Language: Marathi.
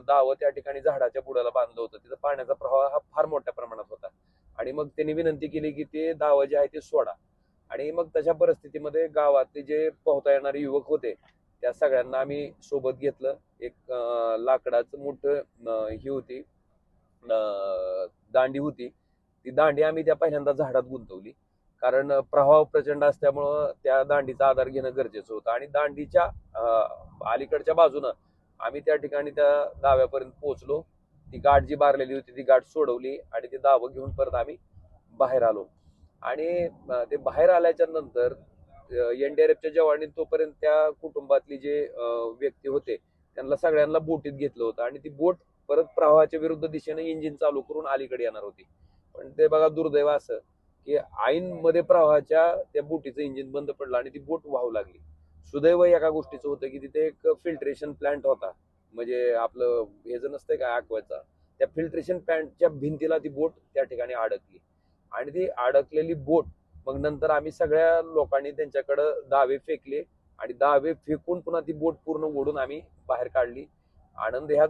दावं त्या ठिकाणी झाडाच्या बुडाला बांधलं होतं. तिथं पाण्याचा प्रवाह हा फार मोठ्या प्रमाणात होता. आणि मग त्यांनी विनंती केली की ते दावं जे आहे ते सोडा. आणि मग तशा परिस्थितीमध्ये गावातले जे पोहता येणारे युवक होते त्या सगळ्यांना आम्ही सोबत घेतलं. एक लाकडाचं मोठं ही होती दांडी होती. ती दांडी आम्ही त्या पहिल्यांदा झाडात गुंतवली. कारण प्रवाह प्रचंड असल्यामुळं त्या दांडीचा आधार घेणं गरजेचं होतं. आणि दांडीच्या अलीकडच्या बाजूनं आम्ही त्या ठिकाणी त्या दाव्यापर्यंत पोहोचलो. ती गाठ जी बारलेली होती ती गाठ सोडवली आणि ते दावं घेऊन परत आम्ही बाहेर आलो. आणि ते बाहेर आल्याच्यानंतर एनडीआरएफच्या जवानी तोपर्यंत त्या कुटुंबातली जे व्यक्ती होते त्यांना सगळ्यांना बोटीत घेतलं होतं. आणि ती बोट परत प्रवाहाच्या विरुद्ध दिशेने इंजिन चालू करून अलीकडे येणार होती. पण ते बघा दुर्दैव असं की आईन मध्ये प्रवाहाच्या त्या बोटीचं इंजिन बंद पडलं आणि ती बोट वाहू लागली. सुदैव एका गोष्टीचं होतं की तिथे एक फिल्ट्रेशन प्लांट होता. म्हणजे आपलं हे जर नसतंय का आकवायचा त्या फिल्ट्रेशन प्लांटच्या भिंतीला ती बोट त्या ठिकाणी अडकली. आणि ती अडकलेली बोट मग नंतर आम्ही सगळ्या लोकांनी त्यांच्याकडं दावे फेकले आणि दावे फेकून पुन्हा ती बोट पूर्ण ओढून आम्ही बाहेर काढली. आनंद ह्या